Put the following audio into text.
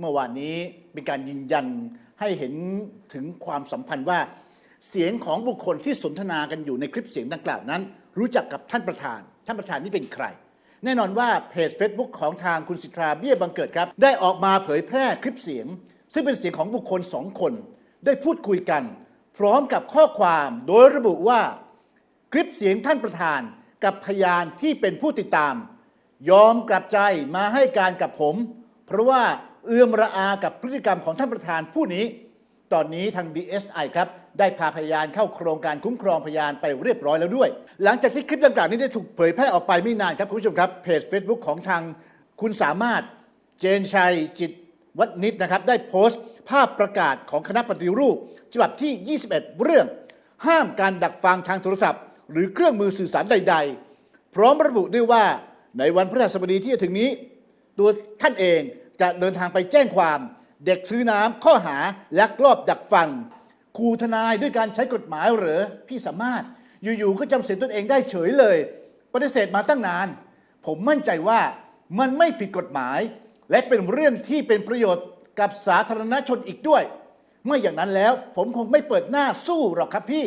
เมื่อวานนี้เป็นการยืนยันให้เห็นถึงความสัมพันธ์ว่า เสียงของบุคคลที่สนทนากันอยู่ในคลิปเสียงดังกล่าวนั้น รู้จักกับท่านประธาน ท่านประธานนี่เป็นใคร แน่นอนว่าเพจ Facebook ของทางคุณสิทธาเบี้ยบังเกิดครับ ได้ออกมาเผยแพร่คลิปเสียง ซึ่งเป็นเสียงของบุคคลสองคน ได้พูดคุยกัน พร้อมกับข้อความโดยระบุว่า คลิปเสียงท่านประธานกับพยานที่เป็นผู้ติดตาม ยอมกลับใจมาให้การกับผม เพราะว่า เอื้อมระอากับพฤติกรรมของท่านประธานผู้นี้ ตอนนี้ทาง DSI ครับได้พาพยานเข้าโครงการคุ้มครองพยานไปเรียบร้อยแล้วด้วย หลังจากที่คลิปดังกล่าวนี้ได้ถูกเผยแพร่ออกไปไม่นานครับคุณผู้ชมครับเพจ Facebook ของทางคุณสามารถเจนชัยจิตวัฒนิชนะครับได้โพสต์ ภาพประกาศของคณะปฏิรูป ฉบับที่ 21 เรื่อง ห้ามการดักฟังทางโทรศัพท์ หรือเครื่องมือสื่อสารใด ๆ พร้อมระบุด้วยว่าในวันพฤหัสบดีที่จะถึงนี้ ตัวท่านเอง จะเดินทางไปแจ้งความ เด็กซื้อน้ำข้อหาลักลอบดักฟังครูทนายด้วยการใช้กฎหมายหรือพี่สามารถ อยู่ๆก็จำเสียตนเองได้เฉยเลย ปฏิเสธมาตั้งนาน ผมมั่นใจว่ามันไม่ผิดกฎหมาย และเป็นเรื่องที่เป็นประโยชน์กับสาธารณชนอีกด้วย เมื่ออย่างนั้นแล้วผมคงไม่เปิดหน้าสู้หรอกครับพี่